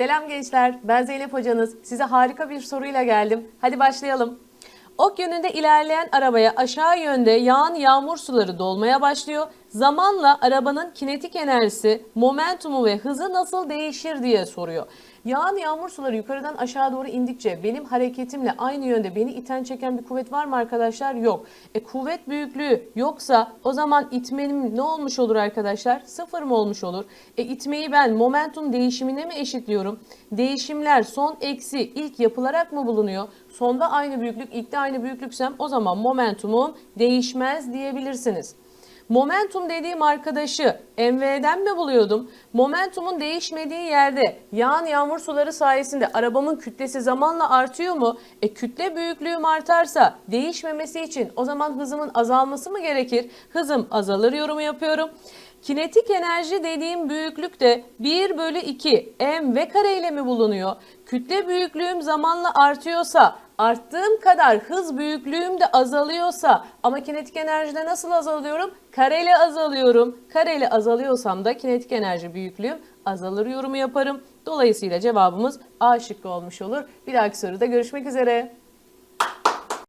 Selam gençler, ben Zeynep hocanız. Size harika bir soruyla geldim. Hadi başlayalım. Ok yönünde ilerleyen arabaya aşağı yönde yağan yağmur suları dolmaya başlıyor. Zamanla arabanın kinetik enerjisi, momentumu ve hızı nasıl değişir diye soruyor. Yağan yağmur suları yukarıdan aşağı doğru indikçe benim hareketimle aynı yönde beni iten çeken bir kuvvet var mı arkadaşlar? Yok. E kuvvet büyüklüğü yoksa o zaman itmenim ne olmuş olur arkadaşlar? Sıfır mı olmuş olur? E itmeyi ben momentum değişimine mi eşitliyorum? Değişimler son eksi ilk yapılarak mı bulunuyor? Sonda aynı büyüklük, ilkte aynı büyüklüksem o zaman momentumum değişmez diyebilirsiniz. Momentum dediğim arkadaşı MV'den mi buluyordum? Momentumun değişmediği yerde yağan yağmur suları sayesinde arabamın kütlesi zamanla artıyor mu? E kütle büyüklüğüm artarsa değişmemesi için o zaman hızımın azalması mı gerekir? Hızım azalır yorumu yapıyorum. Kinetik enerji dediğim büyüklük de 1 bölü 2 m kare ile mi bulunuyor? Kütle büyüklüğüm zamanla artıyorsa arttığım kadar hız büyüklüğüm de azalıyorsa ama kinetik enerjide nasıl azalıyorum? Kareli azalıyorum. Kareli azalıyorsam da kinetik enerji büyüklüğüm azalır yorumu yaparım. Dolayısıyla cevabımız A şıkkı olmuş olur. Bir dahaki soruda görüşmek üzere.